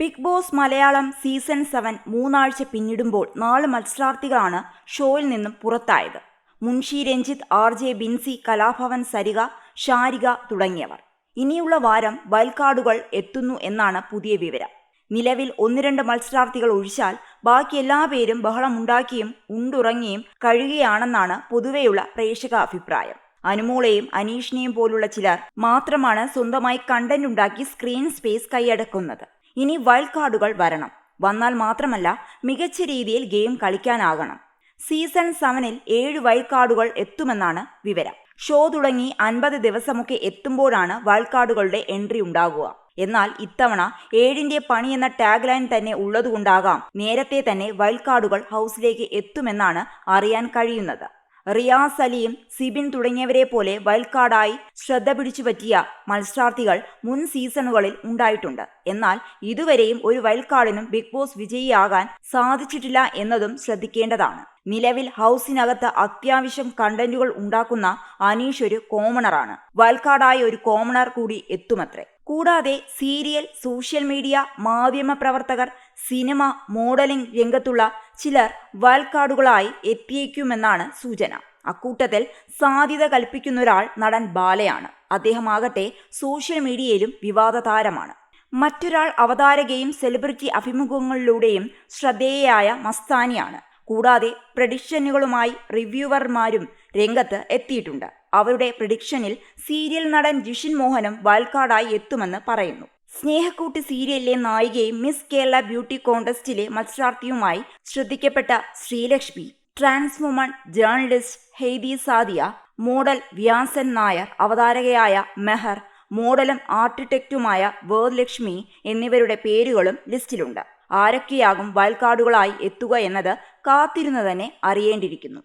Bigg Boss Malayalam season seven മൂന്നാഴ്ച പിന്നിടുമ്പോൾ നാല് മത്സരാർത്ഥികളാണ് ഷോയിൽ നിന്നും പുറത്തായത്. മുൻഷി രഞ്ജിത്ത് ആർ ജെ ബിൻസി കലാഭവൻ സരിക ഷാരിക തുടങ്ങിയവർ. ഇനിയുള്ള വാരം വയൽക്കാടുകൾ എത്തുന്നു എന്നാണ് പുതിയ വിവരം. നിലവിൽ ഒന്ന് രണ്ട് മത്സരാർത്ഥികൾ ഒഴിച്ചാൽ ബാക്കി എല്ലാ പേരും ബഹളമുണ്ടാക്കിയും ഉണ്ടുറങ്ങിയും കഴിയുകയാണെന്നാണ് പൊതുവെയുള്ള പ്രേക്ഷക അഭിപ്രായം അനുമോളെയും അനീഷിനെയും പോലുള്ള ചിലർ മാത്രമാണ് സ്വന്തമായി കണ്ടന്റ് ഉണ്ടാക്കി സ്ക്രീൻ സ്പേസ് കൈയടക്കുന്നത്. ഇനി വൈൽഡ് കാർഡുകൾ വരണം. വന്നാൽ മാത്രമല്ല മികച്ച രീതിയിൽ ഗെയിം കളിക്കാനാകണം. സീസൺ സെവനിൽ ഏഴ് വൈൽഡ് കാർഡുകൾ എത്തുമെന്നാണ് വിവരം. ഷോ തുടങ്ങി അൻപത് ദിവസമൊക്കെ എത്തുമ്പോഴാണ് വൈൽഡ് കാർഡുകളുടെ എൻട്രി ഉണ്ടാകുക എന്നാൽ ഇത്തവണ ഏഴിന്റെ പണി എന്ന ടാഗ് ലൈൻ തന്നെ ഉള്ളതുകൊണ്ടാകാം നേരത്തെ തന്നെ വൈൽഡ് കാർഡുകൾ ഹൗസിലേക്ക് എത്തുമെന്നാണ് അറിയാൻ കഴിയുന്നത്. റിയാസ് അലിയും സിബിൻ തുടങ്ങിയവരെ പോലെ വൈൽഡ് കാർഡായി ശ്രദ്ധ പിടിച്ചു പറ്റിയ മത്സരാർത്ഥികൾ മുൻ സീസണുകളിൽ ഉണ്ടായിട്ടുണ്ട്. എന്നാൽ ഇതുവരെയും ഒരു വൈൽഡ് കാർഡിനും ബിഗ് ബോസ് വിജയിയാകാൻ സാധിച്ചിട്ടില്ല എന്നതും ശ്രദ്ധിക്കേണ്ടതാണ്. നിലവിൽ ഹൗസിനകത്ത് അത്യാവശ്യം കണ്ടന്റുകൾ ഉണ്ടാക്കുന്ന അനീഷ് ഒരു കോമണറാണ്. വൈൽഡ് കാർഡായ ഒരു കോമണർ കൂടി എത്തുമത്രേ. കൂടാതെ സീരിയൽ സോഷ്യൽ മീഡിയ മാധ്യമ പ്രവർത്തകർ സിനിമ മോഡലിംഗ് രംഗത്തുള്ള ചിലർ വൈൽഡ് കാർഡുകളായി എത്തിയേക്കുമെന്നാണ് സൂചന. അക്കൂട്ടത്തിൽ സാധ്യത കൽപ്പിക്കുന്ന ഒരാൾ നടൻ ബാലയാണ്. അദ്ദേഹമാകട്ടെ സോഷ്യൽ മീഡിയയിലും വിവാദ താരമാണ് മറ്റൊരാൾ അവതാരകയും സെലിബ്രിറ്റി അഭിമുഖങ്ങളിലൂടെയും ശ്രദ്ധേയയായ മസ്താനിയാണ്. കൂടാതെ പ്രഡിക്ഷനുകളുമായി റിവ്യൂവർമാരും രംഗത്ത് എത്തിയിട്ടുണ്ട്. അവരുടെ പ്രഡിക്ഷനിൽ സീരിയൽ നടൻ ജിഷിൻ മോഹനും വയൽക്കാടായി എത്തുമെന്ന് പറയുന്നു. സ്നേഹക്കൂട്ട് സീരിയലിലെ നായികയും മിസ് കേരള ബ്യൂട്ടി കോണ്ടസ്റ്റിലെ മത്സരാർത്ഥിയുമായി ശ്രദ്ധിക്കപ്പെട്ട Sreelakshmi trans woman journalist Heidi Saadiya model Vyasan Nair അവതാരകയായ മെഹർ മോഡലും ആർട്ടിടെക്റ്റുമായ വേർലക്ഷ്മി എന്നിവരുടെ പേരുകളും ലിസ്റ്റിലുണ്ട്. ആരൊക്കെയാകും വയൽക്കാടുകളായി എത്തുക എന്നത് കാത്തിരുന്ന് തന്നെ അറിയേണ്ടിയിരിക്കുന്നു.